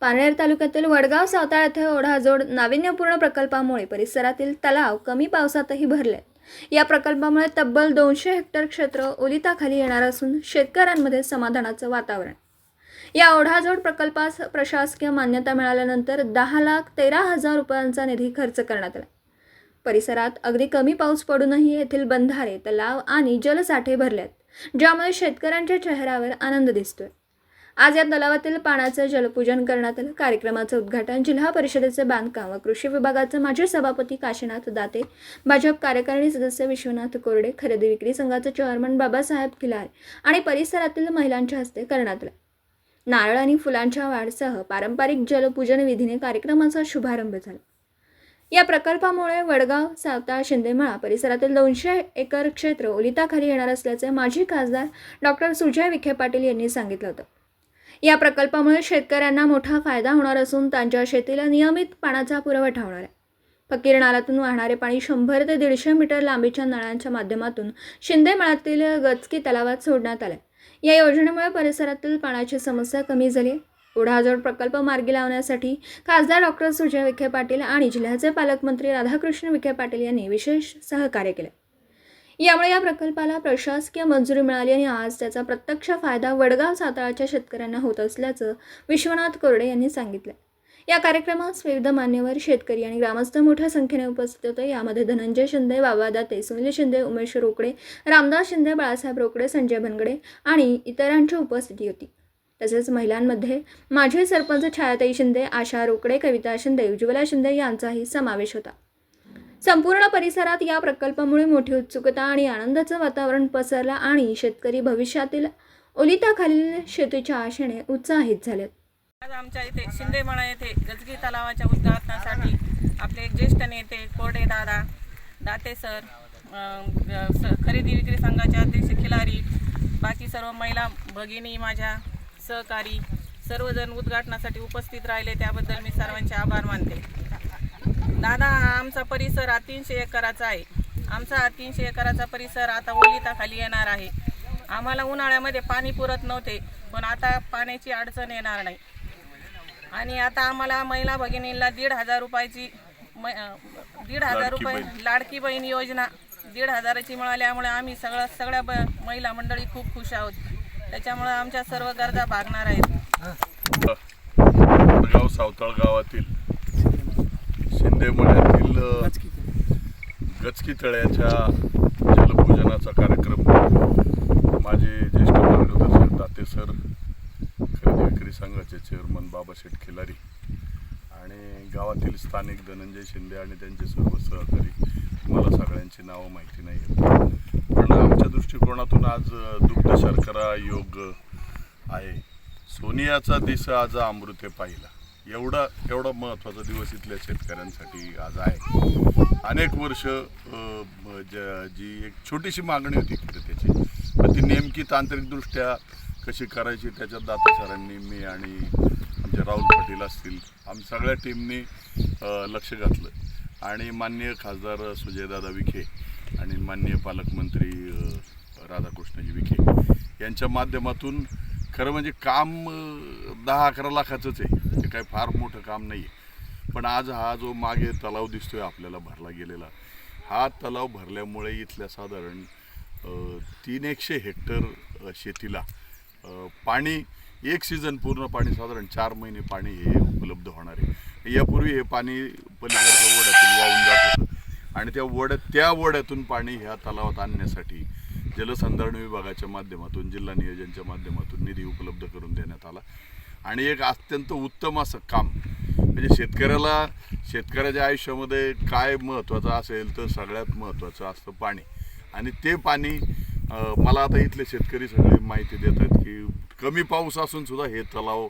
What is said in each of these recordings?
पारनेर तालुक्यातील वडगाव सावताळ येथे ओढाजोड नाविन्यपूर्ण प्रकल्पामुळे परिसरातील तलाव कमी पावसातही भरले. या प्रकल्पामुळे तब्बल दोनशे हेक्टर क्षेत्र ओलिताखाली येणार असून शेतकऱ्यांमध्ये समाधानाचं वातावरण. या ओढाजोड प्रकल्पास प्रशासकीय मान्यता मिळाल्यानंतर दहा लाख तेरा हजार रुपयांचा निधी खर्च करण्यात आला. परिसरात अगदी कमी पाऊस पडूनही येथील बंधारे तलाव आणि जलसाठे भरलेत ज्यामुळे शेतकऱ्यांच्या चेहऱ्यावर आनंद दिसतोय. आज या तलावातील पाण्याचं जलपूजन करण्यात आलं. कार्यक्रमाचं उद्घाटन जिल्हा परिषदेचे बांधकाम व कृषी विभागाचे माजी सभापती काशीनाथ दाते भाजप कार्यकारिणी सदस्य विश्वनाथ कोरडे खरेदी विक्री संघाचे चेअरमन बाबासाहेब खिलारे आणि परिसरातील महिलांच्या हस्ते करण्यात आलं. नारळ आणि फुलांच्या वाढसह पारंपरिक जलपूजन विधीने कार्यक्रमाचा शुभारंभ झाला. या प्रकल्पामुळे वडगाव सावता शिंदेमळा परिसरातील दोनशे एकर क्षेत्र ओलिताखाली येणार असल्याचे माजी खासदार डॉक्टर सुजय विखे पाटील यांनी सांगितलं होतं. या प्रकल्पामुळे शेतकऱ्यांना मोठा फायदा होणार असून त्यांच्या शेतीला नियमित पाण्याचा पुरवठा होणार आहे. फकीर नाल्यातून वाहणारे पाणी शंभर ते दीडशे मीटर लांबीच्या नळांच्या माध्यमातून शिंदेमळ्यातील गचकी तलावात सोडण्यात आले. या योजनेमुळे परिसरातील पाण्याची समस्या कमी झाली आहे. ओढाजोड प्रकल्प मार्गी लावण्यासाठी खासदार डॉक्टर सुजय विखे पाटील आणि जिल्ह्याचे पालकमंत्री राधाकृष्ण विखे पाटील यांनी विशेष सहकार्य केले. यामुळे या प्रकल्पाला प्रशासकीय मंजुरी मिळाली आणि आज त्याचा प्रत्यक्ष फायदा वडगाव साताळ्याच्या शेतकऱ्यांना होत असल्याचं विश्वनाथ कोरडे यांनी सांगितलं. या कार्यक्रमात विविध मान्यवर शेतकरी आणि ग्रामस्थ मोठ्या संख्येने उपस्थित होते. यामध्ये धनंजय शिंदे बाबा दाते सुनील शिंदे उमेश रोकडे रामदास शिंदे बाळासाहेब रोकडे संजय बनगडे आणि इतरांची उपस्थिती होती. तसेच महिलांमध्ये माजी सरपंच छायाताई शिंदे आशा रोकडे कविता शिंदे उज्ज्वला शिंदे यांचाही समावेश होता. संपूर्ण परिसरात या प्रकल्पामुळे मोठी उत्सुकता आणि आनंदाचं वातावरण पसरलं आणि शेतकरी भविष्यातील ओलिताखालील शेतीच्या आशेने उत्साहित झालेत. आज आमच्या इथे शिंदेमळा येथे गजगी तलावाच्या उद्घाटनासाठी आपले ज्येष्ठ नेते कोडे दादा दाते सर स- खरेदी विक्री संघाचे अध्यक्ष खिलारी बाकी सर्व महिला भगिनी माझ्या सहकारी सर्वजण उद्घाटनासाठी उपस्थित राहिले. त्याबद्दल मी सर्वांचे आभार मानते. दादा हा आमचा परिसर हा तीनशे एकराचा आहे. आमचा हा तीनशे एकराचा परिसर आता ओलिताखाली येणार आहे. आम्हाला उन्हाळ्यामध्ये पाणी पुरत नव्हते पण आता पाण्याची अडचण येणार नाही. आणि आता आम्हाला महिला भगिनींना दीड हजार रुपयाची म- दीड हजार रुपये लाडकी बहीण योजना दीड हजाराची मिळाल्यामुळे आम्ही सगळं सगळ्या ब महिला मंडळी खूप खुश आहोत. त्याच्यामुळे आमच्या सर्व गरजा भागणार आहेत. वडगाव सावताळ गावातील शिंदेमळ्यातील अ, गचकी तळ्याच्या जलपूजनाचा कार्यक्रम. माझे ज्येष्ठ मार्गदर्शक दाते सर खरेदी विक्री संघाचे चेअरमन बाबाशेठ खिलारी आणि गावातील स्थानिक धनंजय शिंदे आणि त्यांचे सर्व सहकारी. मला सगळ्यांची नावं माहिती नाही आहेत पण आमच्या दृष्टिकोनातून आज दुग्ध शर्करा योग आहे. सोनियाचा दिस आज अमृते पाहिला. एवढा एवढा महत्त्वाचा दिवस इथल्या शेतकऱ्यांसाठी आज आहे. अनेक वर्ष जी एक छोटीशी मागणी होती त्याची पण ती नेमकी तांत्रिकदृष्ट्या कशी करायची त्याच्यात दातासारांनी मी आणि आमचे राहुल पाटील असतील आम्ही सगळ्या टीमनी लक्ष घातलं. आणि माननीय खासदार सुजयदादा विखे आणि माननीय पालकमंत्री राधाकृष्णजी विखे यांच्या माध्यमातून खरं म्हणजे काम दहा अकरा लाखाचंच आहे. ते काय फार मोठं काम नाही आहे पण आज हा जो मागे तलाव दिसतोय आपल्याला भरला गेलेला हा तलाव भरल्यामुळे इथल्या साधारण तीन एकशे हेक्टर शेतीला पाणी एक सीझन पूर्ण पाणी साधारण चार महिने पाणी हे उपलब्ध होणार आहे. यापूर्वी हे पाणी पलीकडच्या ओढ्यातून वाहून जात होतं. आणि त्या ओढ्यात त्या ओढ्यातून पाणी ह्या तलावात आणण्यासाठी जलसंधारण विभागाच्या माध्यमातून जिल्हा नियोजनच्या माध्यमातून निधी उपलब्ध करून देण्यात आला. आणि एक अत्यंत उत्तम असं काम म्हणजे शेतकऱ्याला शेतकऱ्याच्या आयुष्यामध्ये काय महत्त्वाचं असेल तर सगळ्यात महत्त्वाचं असतं पाणी. आणि ते पाणी मला आता इथले शेतकरी सगळे माहिती देत आहेत की कमी पाऊस असून सुद्धा हे तलाव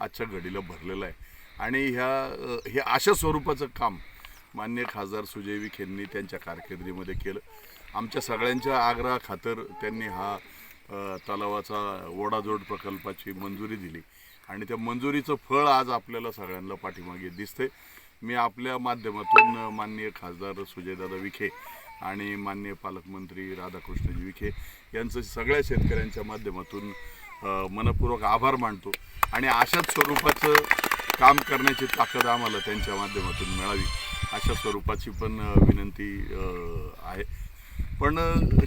आजच्या घडीला भरलेलं आहे. आणि ह्या हे अशा स्वरूपाचं काम मान्य खासदार सुजय विखेंनी त्यांच्या कारकिर्दीमध्ये केलं. आमच्या सगळ्यांच्या आग्रहाखातर त्यांनी हा तलावाचा ओढाजोड प्रकल्पाची मंजुरी दिली. आणि त्या मंजुरीचं फळ आज आपल्याला सगळ्यांना पाठीमागे दिसते मी आपल्या माध्यमातून माननीय खासदार सुजयदादा विखे आणि माननीय पालकमंत्री राधाकृष्णजी विखे यांचं सगळ्या शेतकऱ्यांच्या माध्यमातून मनपूर्वक आभार मानतो. आणि अशाच स्वरूपाचं काम करण्याची ताकद आम्हाला त्यांच्या माध्यमातून मिळावी अशा स्वरूपाची पण विनंती आहे. पण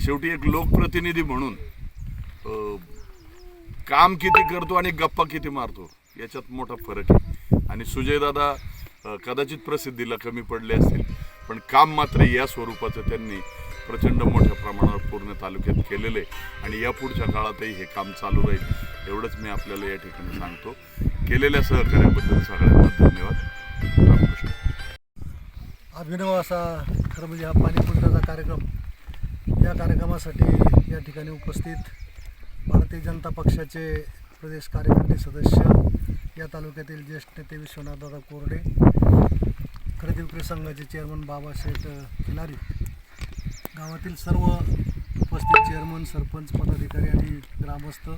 शेवटी एक लोकप्रतिनिधी म्हणून काम किती करतो आणि गप्पा किती मारतो याच्यात मोठा फरक आहे. आणि सुजयदादा कदाचित प्रसिद्धीला कमी पडले असतील पण काम मात्र या स्वरूपाचं त्यांनी प्रचंड मोठ्या प्रमाणावर पूर्ण तालुक्यात केलेलं आहे. आणि या पुढच्या काळातही हे काम चालू राहील एवढंच मी आपल्याला या ठिकाणी सांगतो. केलेल्या सहकार्याबद्दल सगळ्यांना धन्यवाद. रामकृष्ण. अभिनव असा खरं म्हणजे हा पाणी पुरवठ्याचा कार्यक्रम या कार्यक्रमासाठी या ठिकाणी उपस्थित भारतीय जनता पक्षाचे प्रदेश कार्यकारिणी सदस्य या तालुक्यातील ज्येष्ठ नेते विश्वनाथदादा कोरडे खरेदी विक्री संघाचे चेअरमन बाबासाहेब किनारी गावातील सर्व उपस्थित चेअरमन सरपंच पदाधिकारी आणि ग्रामस्थ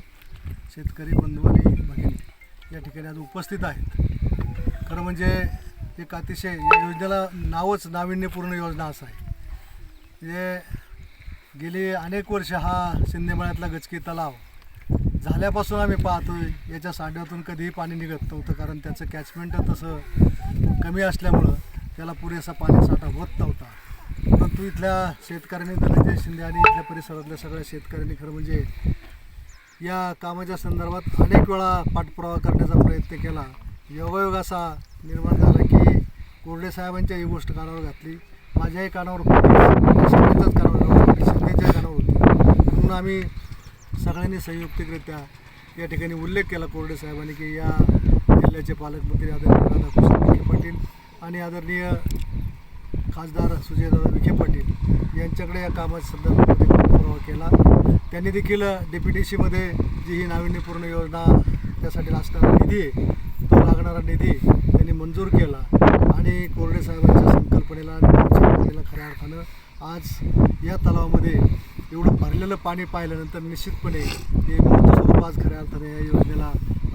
शेतकरी बंधू आणि भगिनी या ठिकाणी आज उपस्थित आहेत. खरं म्हणजे एक अतिशय या योजनेला नावच नाविन्यपूर्ण योजना असं आहे. म्हणजे गेली अनेक वर्ष हा शिंदेमळ्यातला गचकी तलाव. झाल्यापासून आम्ही पाहतोय याच्या सांड्यातून कधीही पाणी निघत नव्हतं कारण त्याचं कॅचमेंट तसं कमी असल्यामुळं त्याला पुरेसा पाणी साठा होत नव्हता. परंतु इथल्या शेतकऱ्यांनी धनंजय शिंदे आणि इथल्या परिसरातल्या सगळ्या शेतकऱ्यांनी खरं म्हणजे या कामाच्या संदर्भात अनेक वेळा पाठपुरावा करण्याचा प्रयत्न केला. योगायोग असा निर्माण झाला की कोरडे साहेबांच्या ही गोष्ट कानावर घातली. माझ्याही कानावर कानावर शिंदेच्या कानावर होती. म्हणून आम्ही सगळ्यांनी संयुक्तिकरित्या या ठिकाणी उल्लेख केला कोरडे साहेबांनी की या जिल्ह्याचे पालकमंत्री आदरणीय राधाकृष्ण विखे पाटील आणि आदरणीय खासदार सुजयदादा विखे पाटील यांच्याकडे या कामाच्या संदर्भामध्ये पाठपुरावा केला. त्यांनी देखील डेप्युटेशीमध्ये जी ही नाविन्यपूर्ण योजना त्यासाठी लागणारा निधी आहे तो लागणारा निधी त्यांनी मंजूर केला आणि कोरडे साहेबांच्या संकल्पनेला आणि खऱ्या अर्थानं आज या तलावामध्ये एवढं भरलेलं पाणी पाहिल्यानंतर निश्चितपणे हे मूर्त स्वरूप आज खऱ्या अर्थाने या योजनेला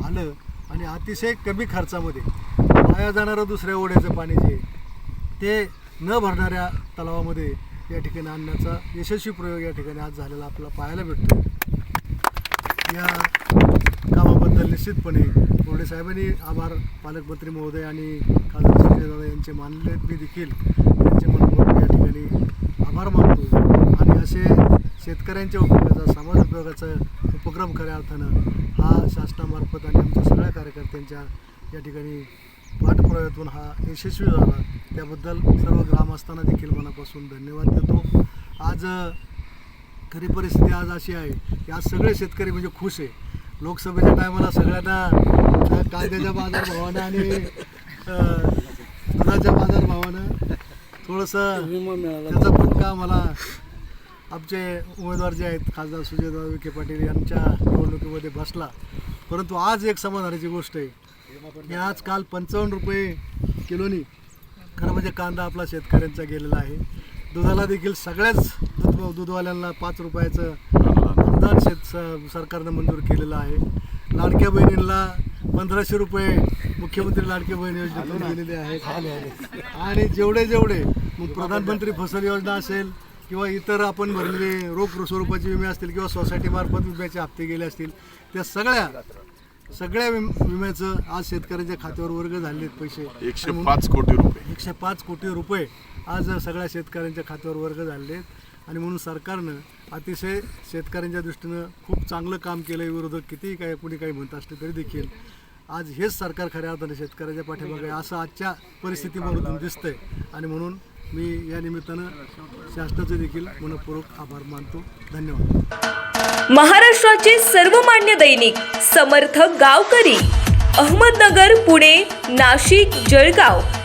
आलं आणि अतिशय कमी खर्चामध्ये वाया जाणारं दुसऱ्या ओढ्याचं पाणी जे ते न भरणाऱ्या तलावामध्ये या ठिकाणी आणण्याचा यशस्वी प्रयोग या ठिकाणी आज झालेला आपल्याला पाहायला भेटतो या कामाबद्दल निश्चितपणे कोरडे साहेबांनी आभार पालकमंत्री महोदय आणि खासदार संजयदादा यांचे मानले मी देखील त्यांचे मनपूर्वक या ठिकाणी आभार मानतो. आणि असे शेतकऱ्यांच्या उपयोगाचा समाज उपयोगाचा उपक्रम खऱ्या अर्थानं हा शासनामार्फत आणि आमच्या सगळ्या कार्यकर्त्यांच्या या ठिकाणी पाठपुराव्यातून हा यशस्वी झाला. त्याबद्दल सर्व ग्रामस्थांना देखील मनापासून धन्यवाद देतो. आज खरी परिस्थिती आज अशी आहे की आज सगळे शेतकरी म्हणजे खुश आहे. लोकसभेच्या टायमाला सगळ्यांना कायद्याच्या कांद्याच्या बाजारभावानं आणि दुधाच्या बाजारभावानं थोडंसं त्याचं पण का मला? आमचे उमेदवार जे आहेत खासदार सुजयदादा विखे पाटील यांच्या निवडणुकीमध्ये बसला. परंतु आज एक समाधानाची गोष्ट आहे. की आज काल पंचावन्न रुपये किलोनी खरं म्हणजे कांदा आपला शेतकऱ्यांचा गेलेला आहे. दुधाला देखील सगळ्याच दूध दूधवाल्यांना पाच रुपयाचं अनुदान शेत स- सरकारनं मंजूर केलेलं आहे. लाडक्या बहिणींना पंधराशे रुपये मुख्यमंत्री लाडक्या बहीण योजनेतून दिलेले आहेत. आणि जेवढे जेवढे मग प्रधानमंत्री फसल योजना असेल किंवा इतर आपण भरलेले रोख स्वरूपाचे विमे असतील किंवा सोसायटीमार्फत विम्याचे हप्ते गेले असतील त्या सगळ्या सगळ्या विम विम्याचं आज शेतकऱ्यांच्या खात्यावर वर्ग झालेले आहेत पैसे. एकशे पाच कोटी रुपये. एकशे पाच कोटी रुपये आज सगळ्या शेतकऱ्यांच्या खात्यावर वर्ग झालेले आहेत. आणि म्हणून सरकारनं अतिशय शेतकऱ्यांच्या दृष्टीनं खूप चांगलं काम केलं आहे विरोधक कितीही काय कुणी काही म्हणत असले तरी देखील आज हेच सरकार खऱ्या अर्थाने शेतकऱ्याच्या पाठीमागे असं आजच्या परिस्थितीमधून दिसतंय. आणि म्हणून मी या निमित्तानं शासनाचे देखील मनपूर्वक आभार मानतो. धन्यवाद. महाराष्ट्राचे सर्वमान्य दैनिक समर्थ गावकरी अहमदनगर पुणे नाशिक जळगाव.